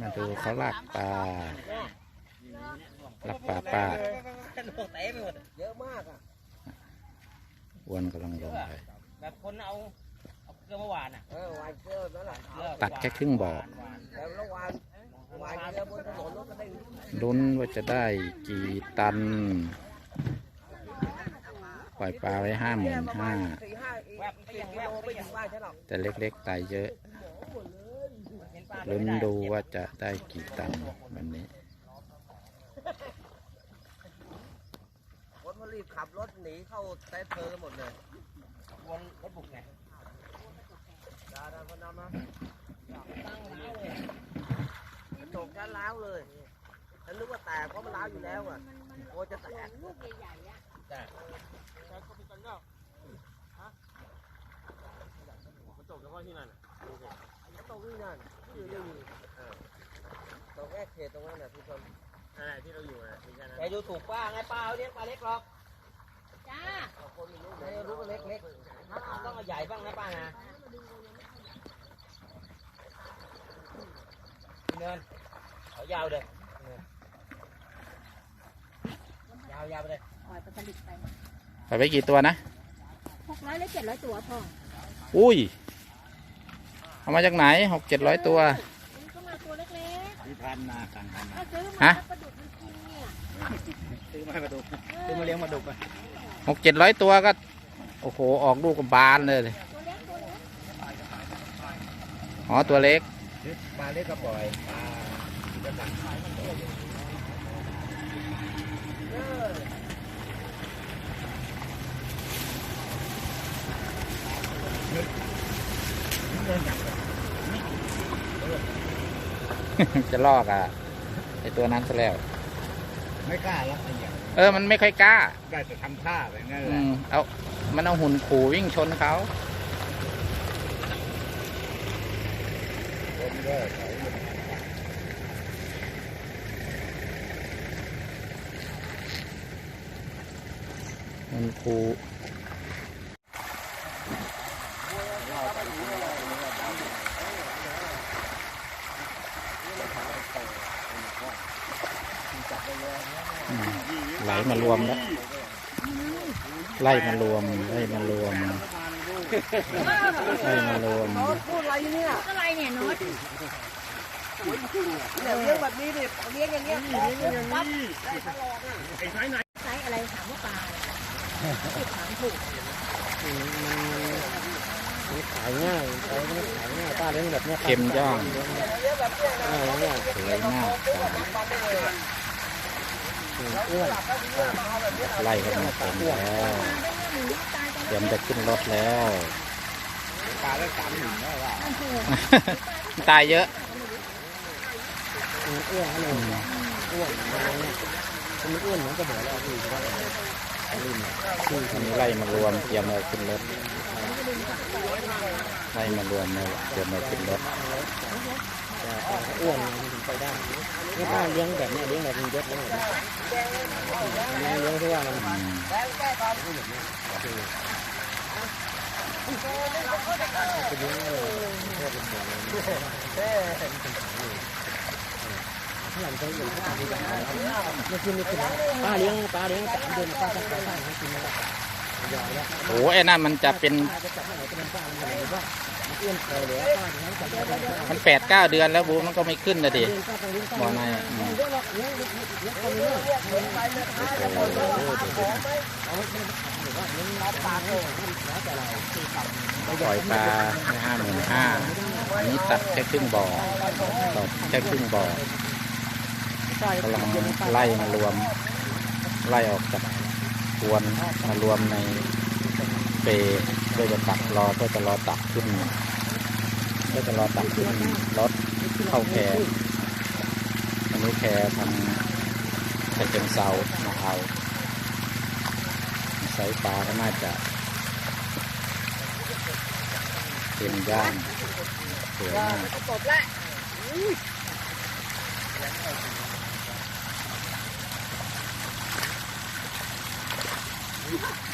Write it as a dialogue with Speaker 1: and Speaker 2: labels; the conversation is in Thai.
Speaker 1: มาดูเขาลากปลาลากปลาป้า
Speaker 2: เยอะมากอะ
Speaker 1: วนกำลังลงไป
Speaker 2: แบบคนเอาเอาเกลือมาหวานอะเออวานเกลือนั่นแหละ
Speaker 1: ตัดแค่ครึ่งบ่อ
Speaker 2: แล้ววานวานเกลือบนถนนรถก็ได้
Speaker 1: ลุ้นว่าจะได้กี่ตัน ปล่อยปลาไว้ห้าหมื่นห้าแต่เล็กๆตายเยอะ ลุ้นดูว่าจะได้กี่ตันวันนี้
Speaker 2: รถเขารีบขับรถหนีเข้าใต้เพลิงหมดเลยวนรถบุกไงดาดาคนนำมาตั้งล้าวเลยกระจกจะล้าวเลยฉันนึกว่าแตกเพราะมันล้าวอยู่แล้วอะโอ้จะแตกลูกใหญ่ๆอะแตกกระจกเฉพาะที่นั่นกระจกที่นั่นที่ อยู่นี่เออตรงแรกเขตตรงนั้นน่ะที่ชน
Speaker 3: อะไรที่เราอยู่นะที่แค่นั้น
Speaker 2: แกดูถูกป้าไงป้าเอาเลี้ยงปลาเล็กหรอก
Speaker 4: จ้า
Speaker 2: ไม่รู้ว่าเล็กเล็กๆต้องเอาใหญ่บ้างนะป้านะพี่เนินเอายาวเลยเนินยาวยาวไปเลย
Speaker 4: ปล่อยปลาสลิดไป
Speaker 1: ปล่อยไปกี่ตัวนะ
Speaker 4: หกร้อยหรือเจ็ดร้อยตัวพ่อ
Speaker 1: อุ้ย เอามาจากไหนหกเจ็ดร้อยตัว
Speaker 4: มันก็มาตัวเล็ก
Speaker 3: ที่พันนาต่างกัน
Speaker 4: ๆถ้าซื้อ
Speaker 1: ฮะ
Speaker 4: มาปลาดุกมันกินเนี่ย
Speaker 3: ซื้อมาให้มาดูซื้อมาเลี้ยงมาดูไป
Speaker 1: หกเจ็ดร้อยตัวก็ โอ้โห ออกลูกกับบานเลย
Speaker 4: ตัวเล็กตัวเล็ก
Speaker 1: อ๋อ ตัวเล็ก
Speaker 3: ปลาเล็กก็ปล่อยปลา
Speaker 1: จะ ลอกอะไอตัวนั้นซะแล้ว
Speaker 3: ไม่กล้ารับไอ้อย่าง
Speaker 1: เออ มันไม่ค่อยกล้า
Speaker 3: ได้แต่ทำท่าไปงั้นแห
Speaker 1: อื
Speaker 3: ละ
Speaker 1: มเอา มันเอาหุ่นขู่วิ่งชนเขา
Speaker 3: คนก็เขา
Speaker 1: หุ่นขู่ ไหลมารวมแล้วไล่มารวมไล่มารวมไล่มารวม
Speaker 2: พูดอะไรเนี่ย
Speaker 4: อะไรเนี่ยโน้ต
Speaker 2: เนี่ยเลี้ยงแบบนี้ดิเลี้ยงอย่างเงี้ยเลี้ยงปั๊บได้ตลอดอะ
Speaker 4: ไซส์อะไรถามว่าปลาอะไรผิดถามถูก
Speaker 2: ขายง่ายขายง่ายขายง่ายป้าเลี้ยงแบบเนี้ย
Speaker 1: เข็มย่อง
Speaker 2: เลี้ยงแบบเนี้ย
Speaker 1: สวยมาก ไล่กันมาเต็มแล้วเตรียมจะขึ้นรถแล้ว
Speaker 3: ปลาได้สามหมื่นแล้วว่า
Speaker 1: ตายเยอะ
Speaker 2: อ้วนอะไรอ้วนมันอ้วนเหมือนกระบอกแล้วพี่
Speaker 1: อันนี้ไล่มารวมเตรียมเอาขึ้นรถไล่มารวมเลยเตรียมเอาขึ้นรถ จะ
Speaker 2: อ้วนถึงไปได้นี่ป้าเลี้ยงแบบนี้เลี้ยงแบบมีเยอะแล้วเลี้ยเลี้ยงที่ว่ามัน
Speaker 1: อืม
Speaker 2: ขนาดเขาอยู่ที่ต่างจังหวัดไม่กินไม่กินป้าเลี้ยงป้าเลี้ยงสามเดือนป้าจะขายได้ให้กินแล้วยอมแล้ว
Speaker 1: โอ้ไอ้นั่นมันจะเป็น
Speaker 2: มัน
Speaker 1: แปดเก้าเดือนแล้วบูมันก็ไม่ขึ้นนะดิ
Speaker 2: ที
Speaker 1: บ่อนอะอืม
Speaker 2: เลี้ยงหรอกนายแล้วคนเลยเอาไม่หรือว่าเลี้ยงรับปลาโง่แล้วแต่เราที่ทำ
Speaker 1: ปล่อยปลาห้าหมื่นห้าอันนี้ตัดแค่ครึ่งบ่อตัดแค่ครึ่งบ่อกำลังไล่มารวม ไล่ออกจาก ควนมารวมในเปเพื่อจะตักรอเพื่อจะรอตักขึ้นเพื่อจะรอตักขึ้นรถเข้าแพอันนี้แพทางฉะเชิงเซามาเอาไซส์ปลาก็น่าจะเป็นย่างสวยมาก
Speaker 2: you.